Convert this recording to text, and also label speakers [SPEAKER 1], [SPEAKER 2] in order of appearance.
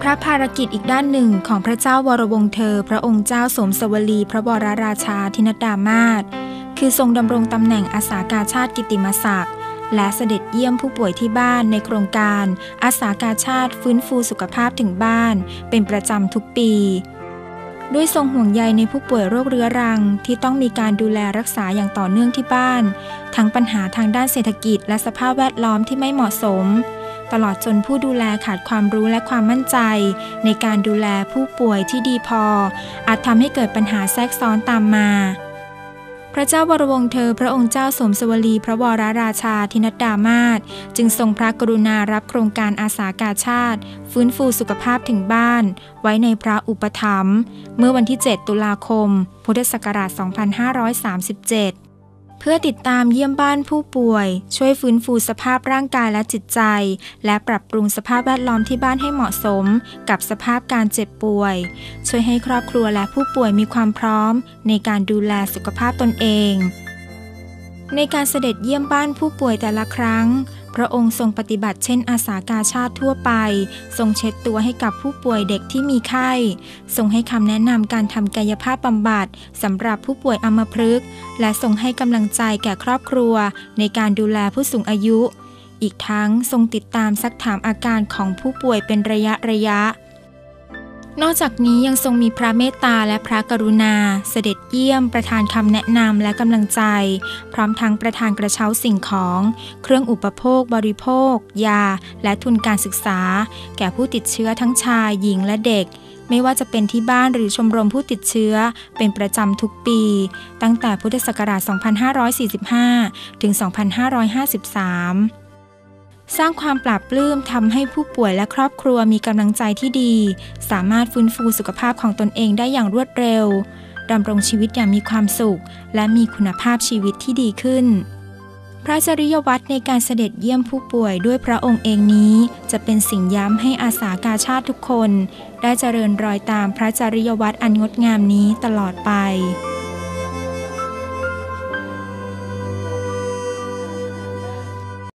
[SPEAKER 1] พระภารกิจอีกด้านหนึ่งของพระเจ้าวรวงเธอ พระองค์เจ้าสมสวลี พระบรราชาธินดามาศคือทรงดำรงตำแหน่งอาสากาชาติกิติมศักดิ์และเสด็จเยี่ยมผู้ป่วยที่บ้านในโครงการ อาสากาชาติฟื้นฟูสุขภาพถึงบ้าน เป็นประจำทุกปี ด้วยทรงห่วงใยในผู้ป่วยโรคเรื้อรังที่ต้องมีการดูแลรักษาอย่างต่อเนื่องที่บ้าน ทั้งปัญหาทางด้านเศรษฐกิจและสภาพแวดล้อมที่ไม่เหมาะสม ตลอดจนผู้ดูแลขาดความรู้และความมั่นใจ ในการดูแลผู้ป่วยที่ดีพอ อาจทำให้เกิดปัญหาแทรกซ้อนตามมา พระเจ้าวรวงเธอพระองค์เจ้าสมสวลี พระวรราชาธินดามาศจึงทรงพระกรุณารับโครงการอาสากาชาติ ฟื้นฟูสุขภาพถึงบ้าน ไว้ในพระอุปถัมภ์เมื่อวันที่ 7 ตุลาคม พุทธศักราช 2537 พื่อติดตามเยี่ยมบ้านผู้ป่วย ช่วยฟื้นฟูสภาพร่างกายและจิตใจ และปรับปรุงสภาพแวดล้อมที่บ้านให้เหมาะสม กับสภาพการเจ็บป่วย ช่วยให้ครอบครัวและผู้ป่วยมีความพร้อม ในการดูแลสุขภาพตนเอง ในการเสด็จเยี่ยมบ้านผู้ป่วยแต่ละครั้ง พระองค์ทรงปฏิบัติเช่นอาสากาชาติทั่วไป ทรงเช็ดตัวให้กับผู้ป่วยเด็กที่มีไข้ ทรงให้คำแนะนำการทำกายภาพบำบัดสำหรับผู้ป่วยอัมพฤกษ์ และทรงให้กำลังใจแก่ครอบครัว ในการดูแลผู้สูงอายุ อีกทั้งทรงติดตามซักถามอาการของผู้ป่วยเป็นระยะระยะ นอกจากนี้ยังทรงมีพระเมตตาและพระกรุณา เสด็จเยี่ยมประธานคำแนะนำและกำลังใจ พร้อมทั้งประธานกระเช้าสิ่งของ เครื่องอุปโภค บริโภค ยา และทุนการศึกษา แก่ผู้ติดเชื้อทั้งชายหญิงและเด็ก ไม่ว่าจะเป็นที่บ้านหรือชมรมผู้ติดเชื้อ เป็นประจำทุกปี ตั้งแต่พุทธศักราช 2545 ถึง 2553 สร้างความปราบปลื้มทำให้ผู้ป่วยและครอบครัวมีกำลังใจที่ดี สามารถฟื้นฟูสุขภาพของตนเองได้อย่างรวดเร็วดำรงชีวิตอย่างมีความสุข และมีคุณภาพชีวิตที่ดีขึ้น พระจริยวัตรในการเสด็จเยี่ยมผู้ป่วยด้วยพระองค์เองนี้ จะเป็นสิ่งย้ำให้อาสากาชาติทุกคน ได้เจริญรอยตามพระจริยวัตรอันงดงามนี้ตลอดไป